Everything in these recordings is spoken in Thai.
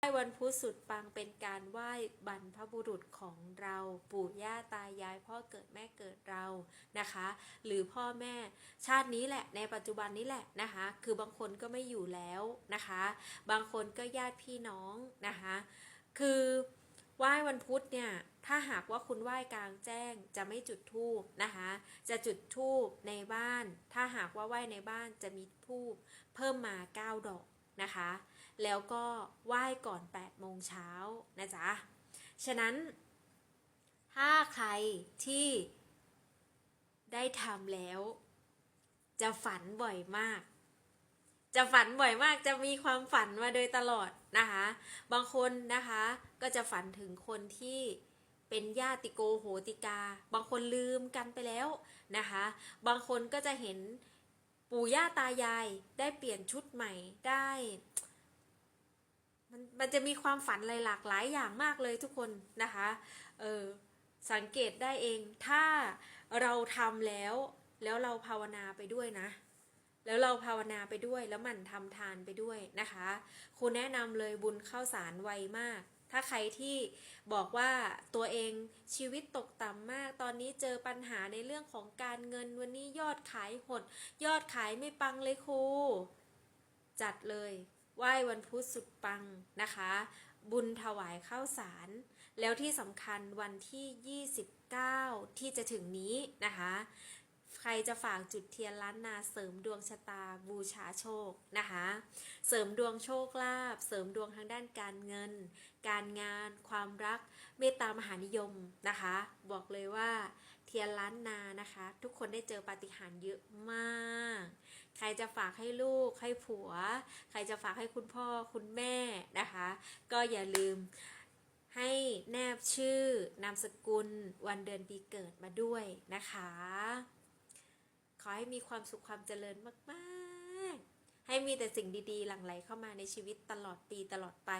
ไหว้วันพุธสุดปังเป็นการไหว้บรรพบุรุษของเรา ปู่ย่าตายายพ่อเกิดแม่เกิดเรานะคะ หรือพ่อแม่ชาตินี้แหละในปัจจุบันนี้แหละนะคะ คือบางคนก็ไม่อยู่แล้วนะคะ บางคนก็ญาติพี่น้องนะคะ คือไหว้วันพุธเนี่ยถ้าหากว่าคุณไหว้กลางแจ้งจะไม่จุดธูปนะคะ จะจุดธูปในบ้าน ถ้าหากว่าไหว้ในบ้านจะมีธูปเพิ่มมา 9 ดอกนะคะ แล้วก็ไหว้ก่อน 8 โมงเช้านะจ๊ะ ฉะนั้น ถ้าใครที่ได้ทำแล้ว จะฝันบ่อยมาก จะฝันบ่อยมากจะมีความฝันมาโดยตลอดนะคะ บางคนนะคะก็จะฝันถึงคนที่เป็นญาติโกโหติกา บางคนลืมกันไปแล้วนะคะ บางคนก็จะเห็นปู่ย่าตายายได้เปลี่ยนชุดใหม่ได้ มันมันจะมีความฝันอะไรหลากหลายอย่างมากเลยทุกคนนะคะเออสังเกตได้เองถ้าเราทำแล้ว แล้วเราภาวนาไปด้วยนะ แล้วเราภาวนาไปด้วยแล้วมันทำทานไปด้วยนะคะครูแนะนำเลยบุญเข้าสารไวมาก ถ้าใครที่บอกว่าตัวเองชีวิตตกต่ำมาก ตอนนี้เจอปัญหาในเรื่องของการเงินวันนี้ยอดขายหด ยอดขายไม่ปังเลยครูจัดเลย ไหว้วันพุธสุดปังนะคะ บุญถวายข้าวสาร แล้วที่สำคัญวันที่ 29 ที่จะถึงนี้นะคะ ใครจะฝากจุดเทียนล้านนาเสริมดวงชะตาบูชาโชคนะคะ เสริมดวงโชคลาภเสริมดวงทางด้านการเงิน การงาน ความรัก เมตตามหานิยมนะคะ บอกเลยว่าเทียนล้านนานะคะ ทุกคนได้เจอปาฏิหาริย์เยอะมาก ใครจะฝากให้ลูกให้ผัว ใครจะฝากให้คุณพ่อคุณแม่นะคะ ก็อย่าลืมให้แนบชื่อนามสกุลวันเดือนปีเกิดมาด้วยนะคะ ขอให้มีความสุขความเจริญมากๆ ให้มีแต่สิ่งดีๆ หลั่งไหลเข้ามาในชีวิตตลอดปีตลอดไป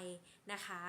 นะคะ